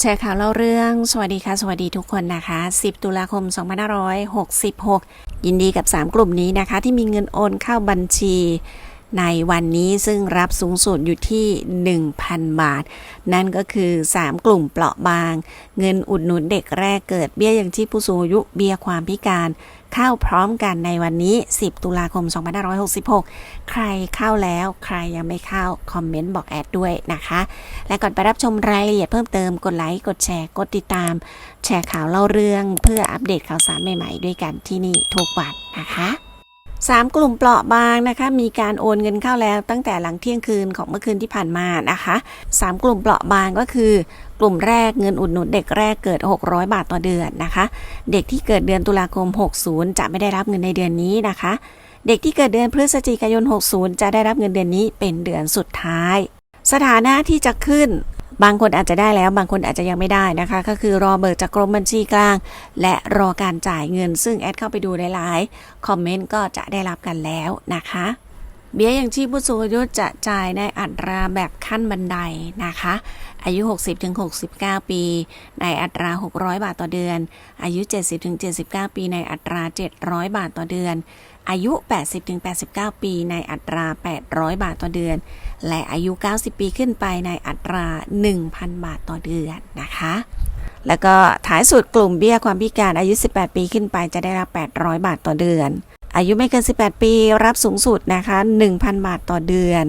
แชร์ข่าวเล่าเรื่อง สวัสดีค่ะ สวัสดีทุกคนนะคะ 10 ตุลาคม 2566 ยินดีกับ 3 กลุ่มนี้นะคะ ที่มีเงินโอนเข้าบัญชี ในวันนี้ซึ่งรับสูงสุดอยู่ที่ 1,000 บาท นั่นก็คือ 3 กลุ่มเปราะบาง เงินอุดหนุนเด็กแรกเกิดเบี้ยยังชีพผู้สูงอายุเบี้ยความพิการเข้าพร้อมกันในวันนี้ 10 ตุลาคม 2566 ใครเข้าแล้วใครยังไม่เข้า คอมเมนต์บอกแอดด้วยนะคะ และก่อนไปรับชมรายละเอียดเพิ่มเติม กดไลค์ กดแชร์ กดติดตาม แชร์ข่าวเล่าเรื่อง เพื่ออัปเดตข่าวสารใหม่ๆ ด้วยกันที่นี่ทุกวันนะคะ สามกลุ่มเปราะบางนะคะ มีการโอนเงินเข้าแล้วตั้งแต่หลังเที่ยงคืนของเมื่อคืนที่ผ่านมานะคะสามกลุ่มเปราะบางก็คือกลุ่มแรกเงินอุดหนุนเด็กแรกเกิด 600 บาทต่อเดือนนะคะ เด็กที่เกิดเดือนตุลาคม 60 จะไม่ได้รับเงินในเดือนนี้นะคะ เด็กที่เกิดเดือนพฤศจิกายน 60 จะได้รับเงินเดือนนี้เป็นเดือนสุดท้าย สถานะที่จะขึ้น บางคนอาจจะได้แล้วบางคนอาจจะยังไม่ได้นะคะ ก็คือรอเบิกจากกรมบัญชีกลาง และรอการจ่ายเงิน ซึ่งแอดเข้าไปดูหลายๆคอมเมนต์ก็จะได้รับกันแล้วนะคะ เบี้ยยังชีพผู้สูงอายุจะจ่ายในอัตราแบบขั้นบันไดนะคะ อายุ 60-69 ปี ในอัตรา 600 บาทต่อเดือน อายุ 70-79 ปี ในอัตรา 700 บาทต่อเดือน อายุ 80-89 ปี ในอัตรา 800 บาทต่อเดือน และอายุ 90 ปีขึ้นไปในอัตรา 1,000 บาทต่อเดือนนะคะแล้วก็ท้ายสุดกลุ่มเบี้ยความพิการอายุ 18 ปีขึ้นไปจะได้รับ 800 บาทต่อเดือน อายุไม่เกิน 18 ปีรับสูงสุดนะคะ 1,000 บาทต่อเดือน